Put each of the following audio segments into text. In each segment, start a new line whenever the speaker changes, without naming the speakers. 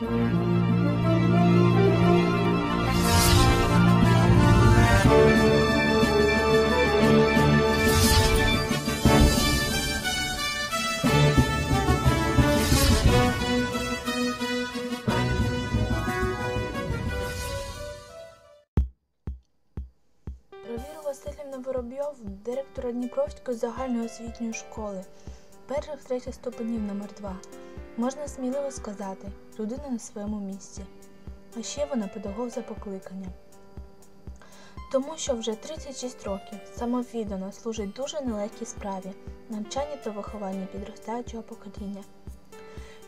Віру Васильівну директора Дніпровської загальноосвітньої школи, перших третіх ступенів номер 2 можна сміливо сказати, людина на своєму місці. А ще вона педагог за покликанням. Тому що вже 36 років самовіддано служить дуже нелегкій справі навчання та виховання підростаючого покоління.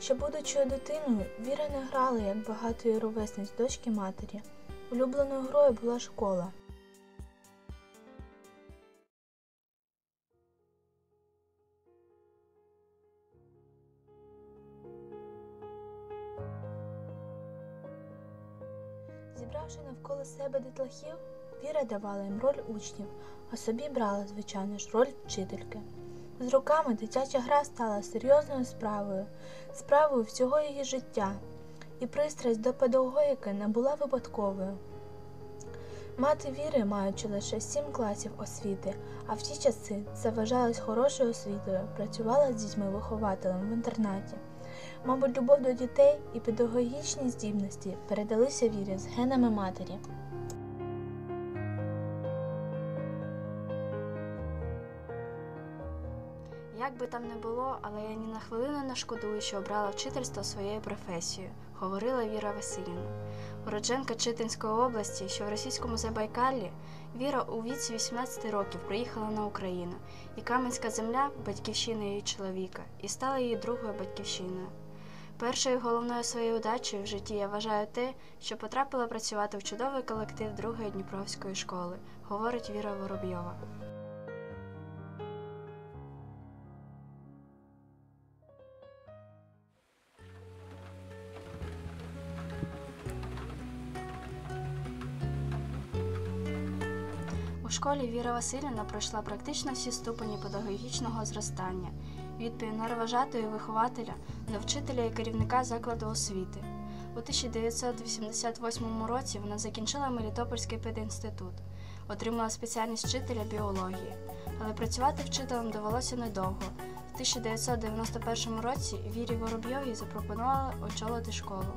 Ще будучи дитиною, Віра не грала, як багато її ровесниць дочки матері. Улюбленою грою була школа. Зібравши навколо себе дітлахів, Віра давала їм роль учнів, а собі брала, звичайно ж, роль вчительки. З роками дитяча гра стала серйозною справою, справою всього її життя, і пристрасть до педагогіки не була випадковою. Мати Віри, маючи лише сім класів освіти, а в ті часи це вважалось хорошою освітою, працювала з дітьми-вихователем в інтернаті. Мабуть, любов до дітей і педагогічні здібності передалися вірі з генами матері.
Як би там не було, але я ні на хвилину не шкодую, що обрала вчительство своєю професією, говорила Віра Васильівна. Уродженка Читинської області, що в російському Забайкаллі, Віра у віці 18 років приїхала на Україну, і Кам'янська земля батьківщина її чоловіка, і стала її другою батьківщиною. Першою головною своєю удачею в житті я вважаю те, що потрапила працювати в чудовий колектив другої Дніпровської школи, говорить Віра Воробйова. У школі Віра Васильівна пройшла практично всі ступені педагогічного зростання від піонервожатої вихователя до вчителя і керівника закладу освіти. У 1988 році вона закінчила Мелітопольський пединститут, отримала спеціальність вчителя біології, але працювати вчителем довелося недовго. В 1991 році Вірі Воробйовій запропонували очолити школу.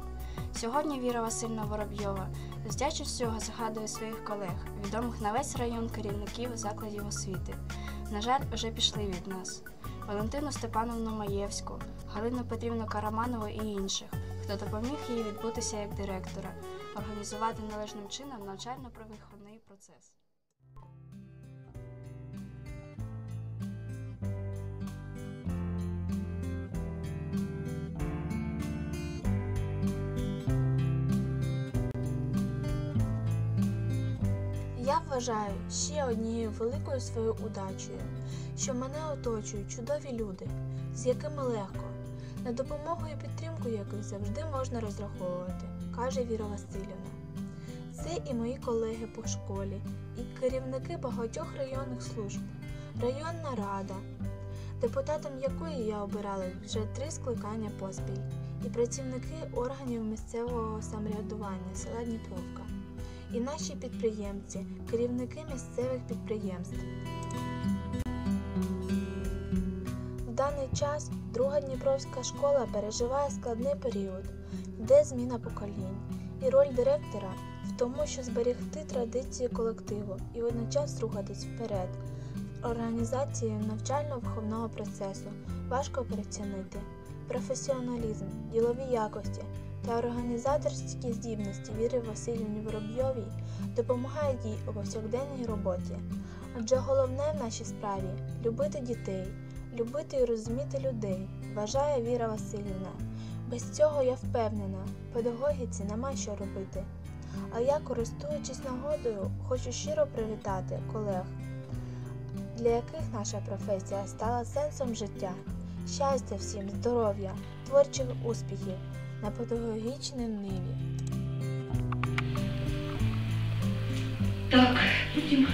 Сьогодні Віра Васильівна Воробйова з вдячністю згадує своїх колег, відомих на весь район керівників закладів освіти. На жаль, вже пішли від нас. Валентину Степановну Маєвську, Галину Петрівну Караманову і інших, хто допоміг їй відбутися як директора, організувати належним чином навчально-провиховний процес.
Я вважаю ще однією великою своєю удачею, що мене оточують чудові люди, з якими легко, на допомогу і підтримку яких завжди можна розраховувати, каже Віра Васильівна. Це і мої колеги по школі, і керівники багатьох районних служб, районна рада, депутатом якої я обирала вже три скликання поспіль, і працівники органів місцевого самоврядування села Дніпровка і наші підприємці, керівники місцевих підприємств. Даний час друга Дніпровська школа переживає складний період, йде зміна поколінь, і роль директора в тому, що зберегти традиції колективу і водночас рухатись вперед. Організації навчально-виховного процесу важко перецінити професіоналізм, ділові якості та організаторські здібності Віри Васильівні Воробйовій допомагають їй у повсякденній роботі. Адже головне в нашій справі любити дітей, любити і розуміти людей, вважає Віра Васильівна. Без цього я впевнена, педагогіці нема що робити. А я, користуючись нагодою, хочу щиро привітати колег, для яких наша професія стала сенсом життя. Щастя всім, здоров'я, творчих успіхів на педагогічній ниві.
Так, потім